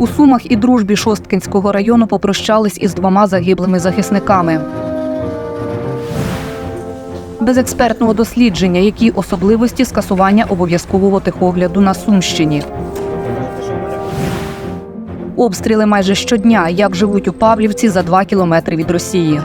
У Сумах і дружбі Шосткинського району попрощались із двома загиблими захисниками. Без експертного дослідження, які особливості скасування обов'язкового техогляду на Сумщині. Обстріли майже щодня, як живуть у Павлівці за два кілометри від Росії.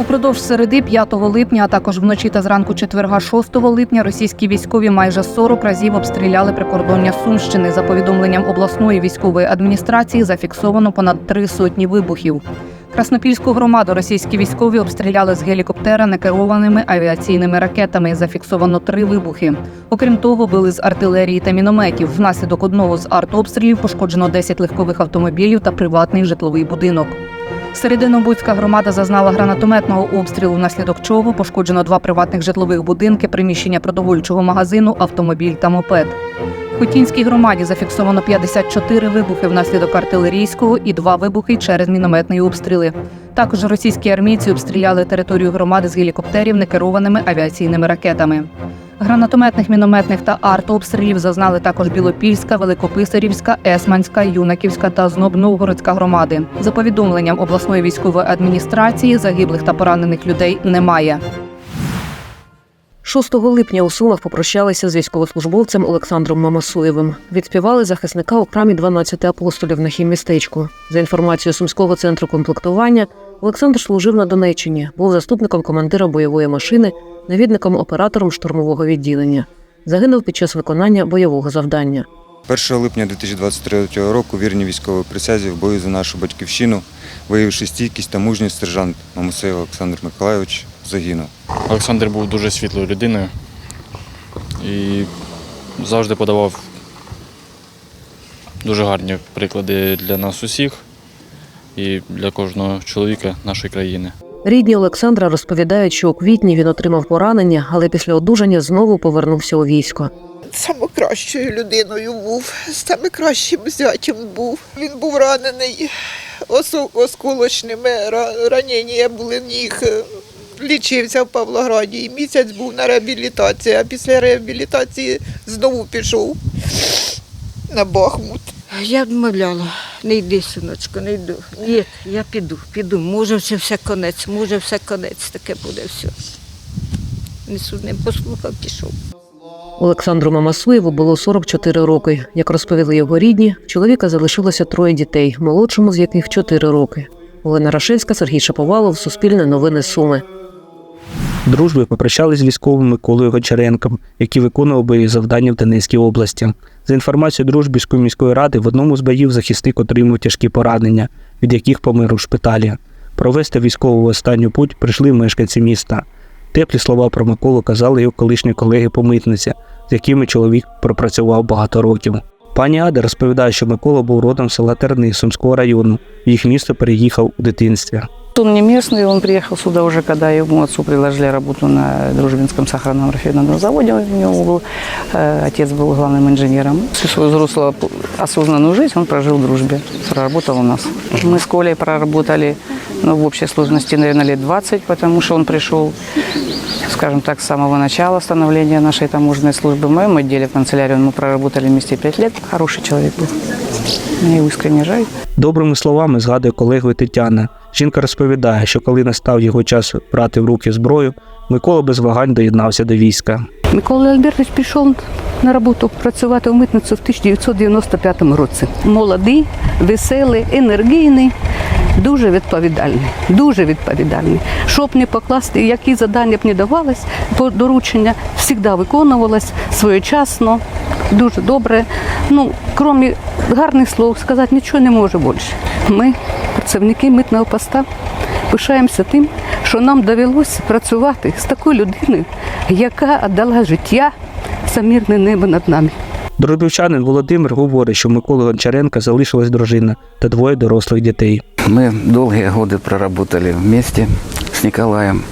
Упродовж середи 5 липня, а також вночі та зранку четверга 6 липня російські військові майже 40 разів обстріляли прикордоння Сумщини. За повідомленням обласної військової адміністрації зафіксовано понад три сотні вибухів. Краснопільську громаду російські військові обстріляли з гелікоптера некерованими авіаційними ракетами. Зафіксовано три вибухи. Окрім того, били з артилерії та мінометів. Внаслідок одного з артобстрілів пошкоджено 10 легкових автомобілів та приватний житловий будинок. Серединобудська громада зазнала гранатометного обстрілу, внаслідок чого пошкоджено два приватних житлових будинки, приміщення продовольчого магазину, автомобіль та мопед. Хотінській громаді зафіксовано 54 вибухи внаслідок артилерійського і два вибухи через мінометні обстріли. Також російські армійці обстріляли територію громади з гелікоптерів некерованими авіаційними ракетами. Гранатометних, мінометних та артобстрілів зазнали також Білопільська, Великописарівська, Есманська, Юнаківська та Зноб-Новгородська громади. За повідомленням обласної військової адміністрації, загиблих та поранених людей немає. 6 липня у Сумах попрощалися з військовослужбовцем Олександром Мамасуєвим. Відспівали захисника у храмі 12 апостолів на хіммістечку. За інформацією Сумського центру комплектування, Олександр служив на Донеччині, був заступником командира бойової машини, навідником оператором штурмового відділення. Загинув під час виконання бойового завдання. 1 липня 2023 року вірні військовій присязі в бою за нашу батьківщину, виявивши стійкість та мужність сержант Мамусеєв Олександр Миколайович загинув. Олександр був дуже світлою людиною і завжди подавав дуже гарні приклади для нас усіх і для кожного чоловіка нашої країни. Рідні Олександра розповідають, що у квітні він отримав поранення, але після одужання знову повернувся у військо. Саме кращою людиною був, саме кращим зятем був. Він був ранений осколочними ра- ранення були ніг. Лічився в Павлограді і місяць був на реабілітації, а після реабілітації знову пішов на Бахмут. Я відмовляла, не йди, синочко, не йду. Ні, я піду, піду. Може, все, все конець, може, все конець, таке буде все. Не суд не послухав, пішов. Олександру Мамасуєву було 44 роки. Як розповіли його рідні, в чоловіка залишилося троє дітей, молодшому з яких 4 роки. Олена Рашевська, Сергій Шаповалов, Суспільне новини Суми. Дружбою попрощались з військовим Миколою Гончаренком, який виконував бойові завдання в Донецькій області. За інформацією Дружбівської міської ради, в одному з боїв захисник отримав тяжкі поранення, від яких помер у шпиталі. Провести військову в останню путь прийшли мешканці міста. Теплі слова про Миколу казали його колишні колеги по митниці, з якими чоловік пропрацював багато років. Пані Ада розповідає, що Микола був родом села Терни Сумського району. Їх місто переїхав у дитинстві. Он не местный, он приехал сюда уже, когда ему отцу предложили работу на Дружбинском сахарном рафинадном заводе. У него был, э, отец был главным инженером. Всю свою взрослую осознанную жизнь он прожил в дружбе, проработал у нас. Мы с Колей проработали ну, в общей сложности, наверное, лет 20, потому что он пришел, скажем так, с самого начала становления нашей таможенной службы. В моем отделе в канцелярии мы проработали вместе 5 лет. Хороший человек был. Его искренне жаль. Добрими словами згадує колегою Тетяна. Жінка розповідає, що коли настав його час брати в руки зброю, Микола без вагань доєднався до війська. Микола Альбертович пішов на роботу працювати в митницю в 1995 році. Молодий, веселий, енергійний, дуже відповідальний. Дуже відповідальний. Щоб не покласти, які завдання б не давалось, доручення завжди виконувалось своєчасно, дуже добре. Ну, крім гарних слов, сказати нічого не може більше. Ми, працівники митного поста, пишаємося тим, що нам довелося працювати з такою людиною, яка віддала життя за мирне небо над нами. Дружбівчанин Володимир говорить, що Миколи Гончаренка залишилась дружина та двоє дорослих дітей. Мы долгие годы проработали вместе с Николаем,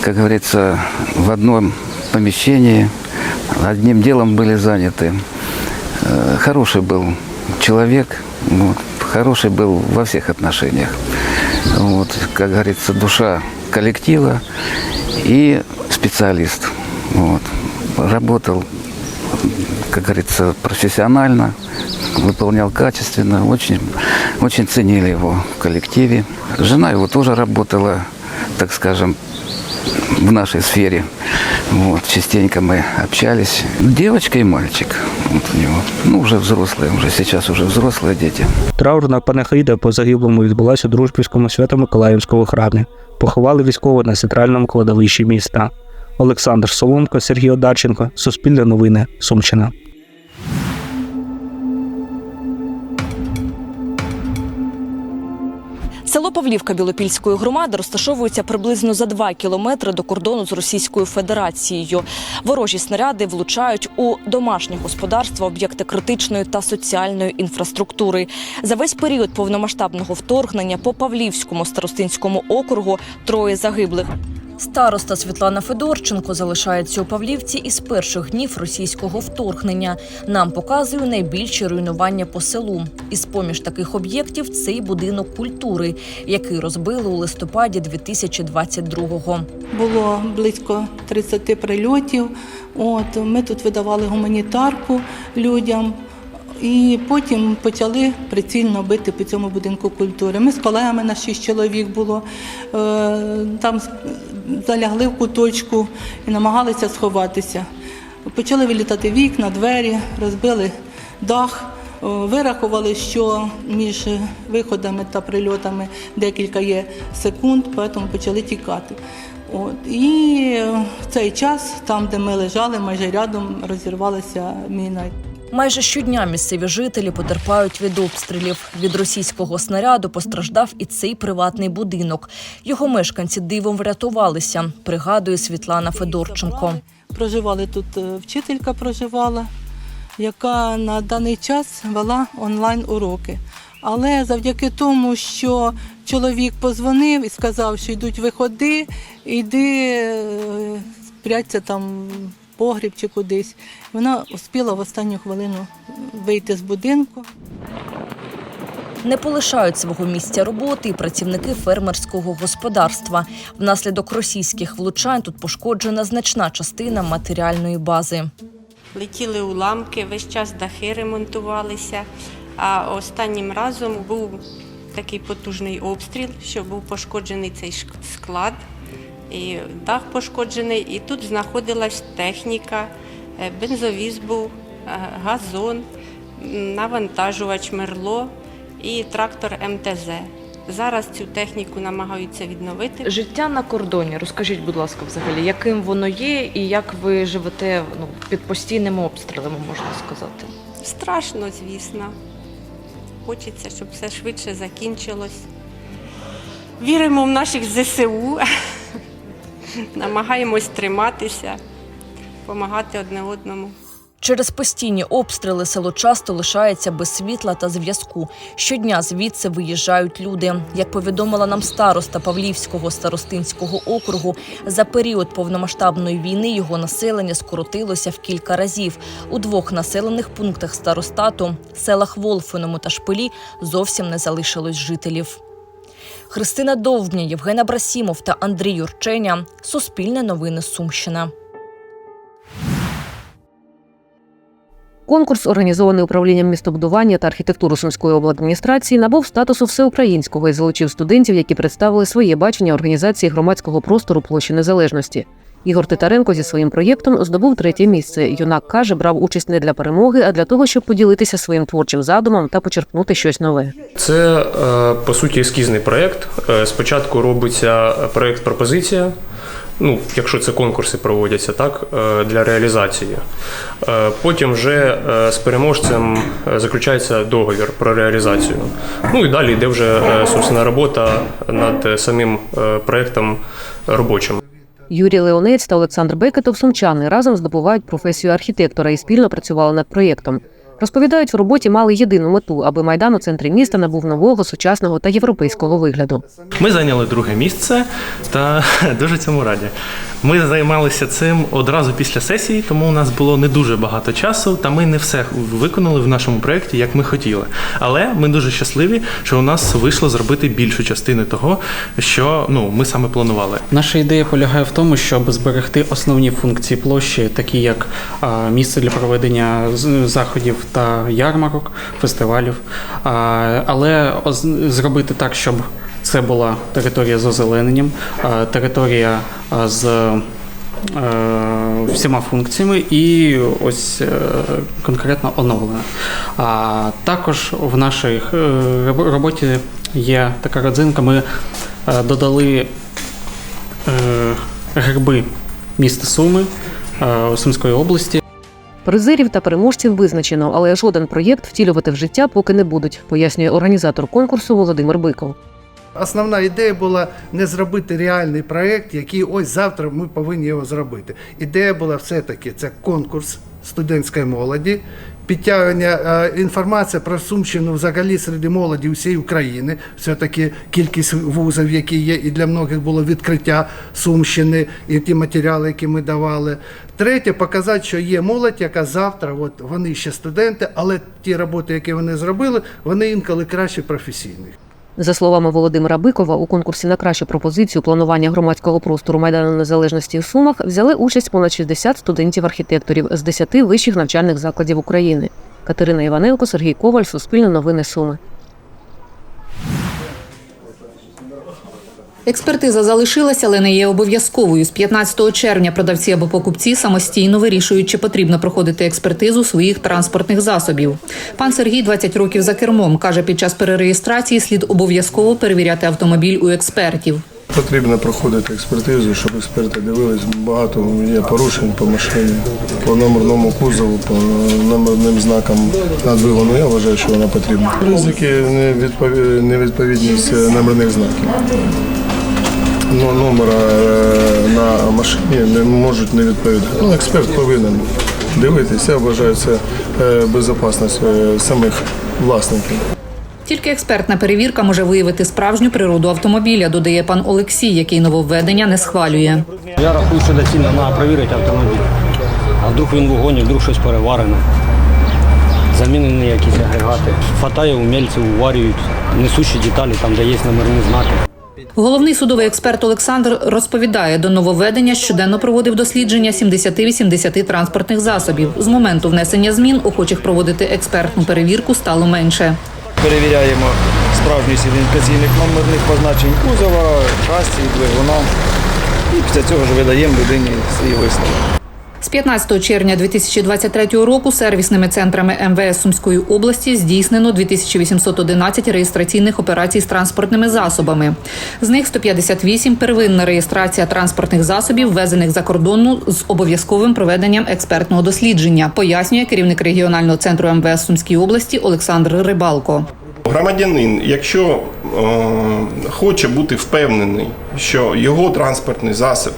как говорится, в одном помещении, одним делом были заняты. Э, Хороший был человек, вот, хороший был во всех отношениях. Вот, как говорится, душа коллектива и специалист. Вот. Работал, как говорится, профессионально, выполнял качественно, очень, очень ценили его в коллективе. Жена его тоже работала, так скажем, в нашей сфере. Вот, частенько мы общались. Девочка и мальчик вот у него. Ну, уже взрослые, уже сейчас уже взрослые дети. Траурна панахида по загиблому відбулася у Дружбівському свято-Миколаївському храмі. Поховали військового на центральному кладовищі міста. Олександр Соломко, Сергій Одарченко, Суспільне новини, Сумщина. Село Павлівка Білопільської громади розташовується приблизно за два кілометри до кордону з Російською Федерацією. Ворожі снаряди влучають у домашнє господарство, об'єкти критичної та соціальної інфраструктури. За весь період повномасштабного вторгнення по Павлівському старостинському округу троє загиблих. Староста Світлана Федорченко залишається у Павлівці із перших днів російського вторгнення. Нам показує найбільші руйнування по селу. Із поміж таких об'єктів цей будинок культури, який розбили у листопаді 2022-го. Було близько 30 прильотів. От, ми тут видавали гуманітарку людям. І потім почали прицільно бити по цьому будинку культури. Ми з колегами на шість чоловік було, е, там залягли в куточку і намагалися сховатися. Почали вилітати вікна, двері, розбили дах. Е, Вирахували, що між виходами та прильотами декілька є секунд, тому почали тікати. От. І в цей час, там, де ми лежали, майже рядом розірвалася міна. Майже щодня місцеві жителі потерпають від обстрілів. Від російського снаряду постраждав і цей приватний будинок. Його мешканці дивом врятувалися, пригадує Світлана Федорченко. Проживали тут е, вчителька проживала, яка на даний час вела онлайн уроки. Але завдяки тому, що чоловік позвонив і сказав, що йдуть виходи, йди е, спряться там погріб чи кудись. Вона успіла в останню хвилину вийти з будинку. Не полишають свого місця роботи і працівники фермерського господарства. Внаслідок російських влучань тут пошкоджена значна частина матеріальної бази. Летіли уламки, весь час дахи ремонтувалися. А останнім разом був такий потужний обстріл, що був пошкоджений цей склад, і дах пошкоджений, і тут знаходилась техніка, е, бензовіз був, е, газон, навантажувач Мерло і трактор МТЗ. Зараз цю техніку намагаються відновити. Життя на кордоні. Розкажіть, будь ласка, взагалі, яким воно є і як ви живете ну, під постійними обстрілами, можна сказати. Страшно, звісно. Хочеться, щоб все швидше закінчилось. Віримо в наших ЗСУ, намагаємось триматися, допомагати одне одному. Через постійні обстріли село часто лишається без світла та зв'язку. Щодня звідси виїжджають люди. Як повідомила нам староста Павлівського старостинського округу, за період повномасштабної війни його населення скоротилося в кілька разів. У двох населених пунктах старостату селах Волфиному та Шпилі зовсім не залишилось жителів. Христина Довбня, Євген Абрасімов та Андрій Юрченя. Суспільне новини Сумщина. Конкурс, організований управлінням містобудування та архітектури Сумської обладміністрації, набув статусу всеукраїнського і залучив студентів, які представили своє бачення організації громадського простору площі незалежності. Ігор Титаренко зі своїм проєктом здобув третє місце. Юнак каже, брав участь не для перемоги, а для того, щоб поділитися своїм творчим задумом та почерпнути щось нове. Це е, по суті ескізний проєкт. Е, Спочатку робиться проєкт пропозиція. Ну, якщо це конкурси проводяться, так е, для реалізації. Потім вже з переможцем заключається договір про реалізацію. Ну і далі йде вже собственно робота над самим проєктом робочим. Юрій Леонець та Олександр Бекетов сумчани разом здобувають професію архітектора і спільно працювали над проєктом. Розповідають, в роботі мали єдину мету, аби майдан у центрі міста набув нового, сучасного та європейського вигляду. Ми зайняли друге місце та дуже цьому раді. Ми займалися цим одразу після сесії, тому у нас було не дуже багато часу, та ми не все виконали в нашому проєкті, як ми хотіли. Але ми дуже щасливі, що у нас вийшло зробити більшу частину того, що ну, ми саме планували. Наша ідея полягає в тому, щоб зберегти основні функції площі, такі як місце для проведення заходів та ярмарок, фестивалів, але зробити так, щоб це була територія з озелененням, територія з е, всіма функціями і ось е, конкретно оновлена. А також в нашій е, роботі є така родзинка. Ми е, додали е, герби міста Суми е, Сумської області. Призерів та переможців визначено, але жоден проєкт втілювати в життя поки не будуть, пояснює організатор конкурсу Володимир Биков. Основна ідея була не зробити реальний проєкт, який ось завтра ми повинні його зробити. Ідея була все-таки це конкурс студентської молоді, підтягування е, інформації про Сумщину взагалі серед молоді всієї України. Все-таки кількість вузів, які є, і для многих було відкриття Сумщини, і ті матеріали, які ми давали. Третє, показати, що є молодь, яка завтра, от вони ще студенти, але ті роботи, які вони зробили, вони інколи краще професійних. За словами Володимира Бикова, у конкурсі на кращу пропозицію планування громадського простору Майдану Незалежності в Сумах взяли участь понад 60 студентів-архітекторів з 10 вищих навчальних закладів України. Катерина Іваненко, Сергій Коваль, Суспільне новини Суми. Експертиза залишилася, але не є обов'язковою. З 15 червня продавці або покупці самостійно вирішують, чи потрібно проходити експертизу своїх транспортних засобів. Пан Сергій 20 років за кермом каже, під час перереєстрації слід обов'язково перевіряти автомобіль у експертів. Потрібно проходити експертизу, щоб експерти дивились. Багато є порушень по машині, по номерному кузову, по номерним знакам на. Я вважаю, що вона потрібна. Ризики невідпові- невідповідність номерних знаків. Ну, номера е, на машині не можуть не відповідати. Ну, експерт повинен дивитися. Я вважаю, це е, безпечність е, самих власників. Тільки експертна перевірка може виявити справжню природу автомобіля, додає пан Олексій, який нововведення не схвалює. Я рахую, що доцільно треба перевірити автомобіль. А вдруг він в вогоні, вдруг щось переварено. Замінені якісь агрегати. Хватає умільців, уварюють, несущі деталі там, де є номерні знаки. Головний судовий експерт Олександр розповідає, до нововведення щоденно проводив дослідження 70-80 транспортних засобів. З моменту внесення змін охочих проводити експертну перевірку стало менше. Перевіряємо справжність ідентифікаційних номерних позначень кузова, шасі, двигуна. І після цього ж видаємо людині свій висновок. З 15 червня 2023 року сервісними центрами МВС Сумської області здійснено 2811 реєстраційних операцій з транспортними засобами. З них 158 – первинна реєстрація транспортних засобів, ввезених за кордону з обов'язковим проведенням експертного дослідження, пояснює керівник регіонального центру МВС Сумській області Олександр Рибалко. Громадянин, якщо е, хоче бути впевнений, що його транспортний засіб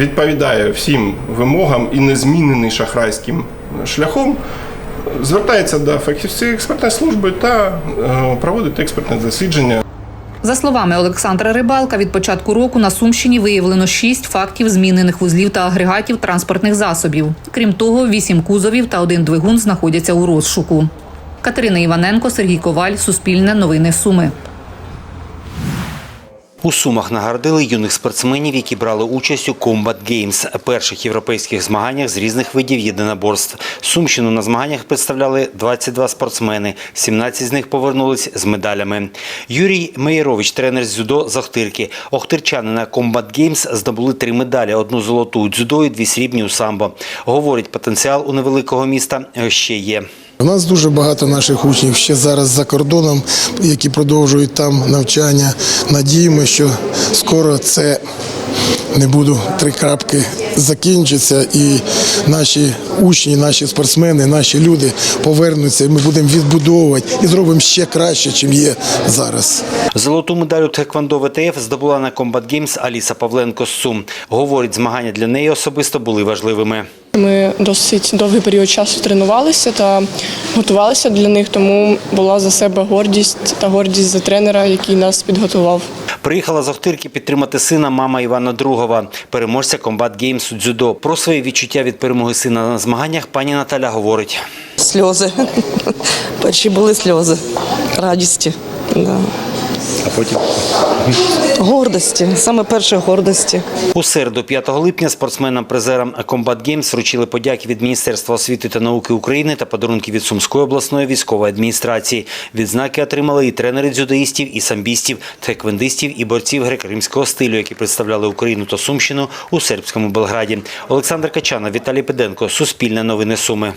відповідає всім вимогам і не змінений шахрайським шляхом, звертається до фахівців експертної служби та е, проводить експертне дослідження. За словами Олександра Рибалка, від початку року на Сумщині виявлено шість фактів змінених вузлів та агрегатів транспортних засобів. Крім того, вісім кузовів та один двигун знаходяться у розшуку. Катерина Іваненко, Сергій Коваль, Суспільне, Новини Суми. У Сумах нагородили юних спортсменів, які брали участь у Combat Games – перших європейських змаганнях з різних видів єдиноборств. Сумщину на змаганнях представляли 22 спортсмени, 17 з них повернулись з медалями. Юрій Меєрович, тренер з дзюдо з Охтирки. Охтирчани на Combat Games здобули три медалі: одну золоту у дзюдо і дві срібні у самбо. Говорить, потенціал у невеликого міста ще є. У нас дуже багато наших учнів ще зараз за кордоном, які продовжують там навчання. Надіємося, що скоро це не буду три крапки закінчиться, і наші учні, наші спортсмени, наші люди повернуться. і Ми будемо відбудовувати і зробимо ще краще, ніж є зараз. Золоту медаль у Тхеквондо ВТФ здобула на Combat Games Аліса Павленко з Сум. Говорить, змагання для неї особисто були важливими. Ми досить довгий період часу тренувалися та готувалися для них, тому була за себе гордість та гордість за тренера, який нас підготував. Приїхала з Охтирки підтримати сина мама Івана Другова, переможця комбат геймсу дзюдо. Про свої відчуття від перемоги сина на змаганнях пані Наталя говорить. Сльози. Перші були сльози радісті. Да. А потім Гордості, саме перше гордості. у середу, 5 липня, спортсменам-призерам Combat Games вручили подяки від Міністерства освіти та науки України та подарунки від Сумської обласної військової адміністрації. Відзнаки отримали і тренери дзюдоїстів, і самбістів, тхеквендистів, і борців греко-римського стилю, які представляли Україну та Сумщину у сербському Белграді. Олександр Качанов, Віталій Педенко, Суспільне новини Суми.